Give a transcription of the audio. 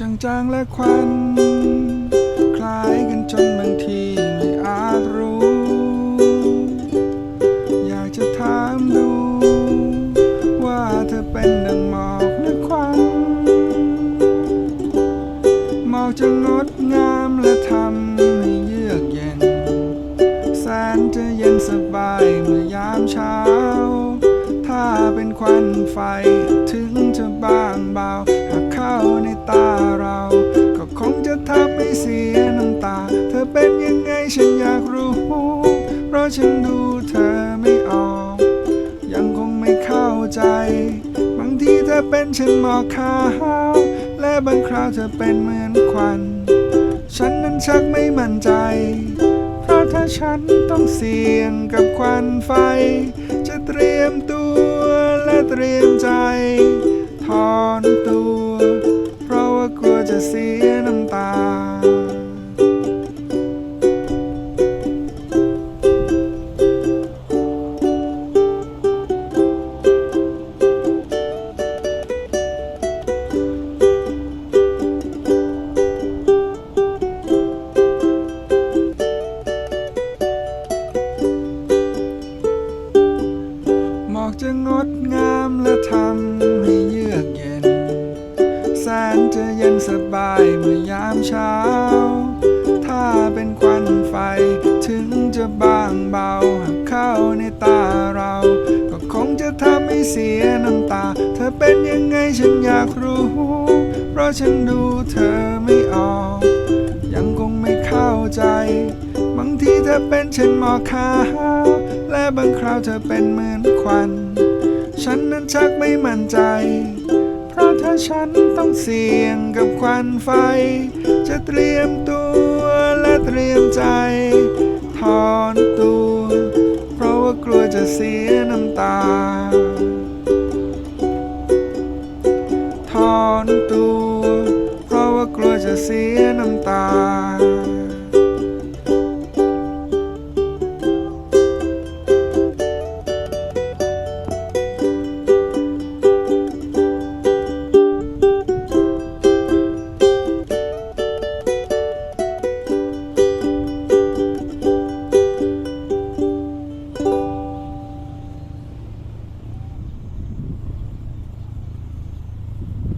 จางๆและควัน คล้ายกันจนบางทีไม่อาจรู้ อยากจะถามดู ว่าเธอเป็นดังหมอกหรือควันหมอกจะงดงามและทำให้เยือกเย็น แสนจะเย็นสบายเมื่อยามเช้า ถ้าเป็นควันไฟถึงจะบางเบาาในตาเรา ก็คงจะทำให้เสียน้ำตา เธอเป็นยังไงฉันอยากรู้ เพราะฉันดูเธอไม่ออก ยังคงไม่เข้าใจ บางทีเธอเป็นเช่นหมอกขาว และบางคราวเธอเป็นเหมือนควัน ฉันนั้นชักไม่มั่นใจ เพราะถ้าฉันต้องเสี่ยงกับควันไฟ จะเตรียมตัวและเตรียมใจ สียน้ำตา หมอกจะงดงามและทำ นจะเย็นสบายเมื่อยามเช้า ถ้าเป็นควันไฟถึงจะบางเบาหากเข้าในตาเรา ก็คงจะทำให้เสียน้ำตา เธอเป็นยังไงฉันอยากรู้ เพราะฉันดูเธอไม่ออก ยังคงไม่เข้าใจ บางทีเธอเป็นเช่นหมอกขาวและบางคราวเธอเป็นเหมือนควัน ฉันนั้นชักไม่มั่นใจ ฉันต้องเสี่ยงกับควันไฟ จะเตรียมตัวและเตรียมใจ ถอนตัว เพราะว่ากลัวจะเสียน้ำตา ถอนตัว เพราะว่ากลัวจะเสียน้ำตา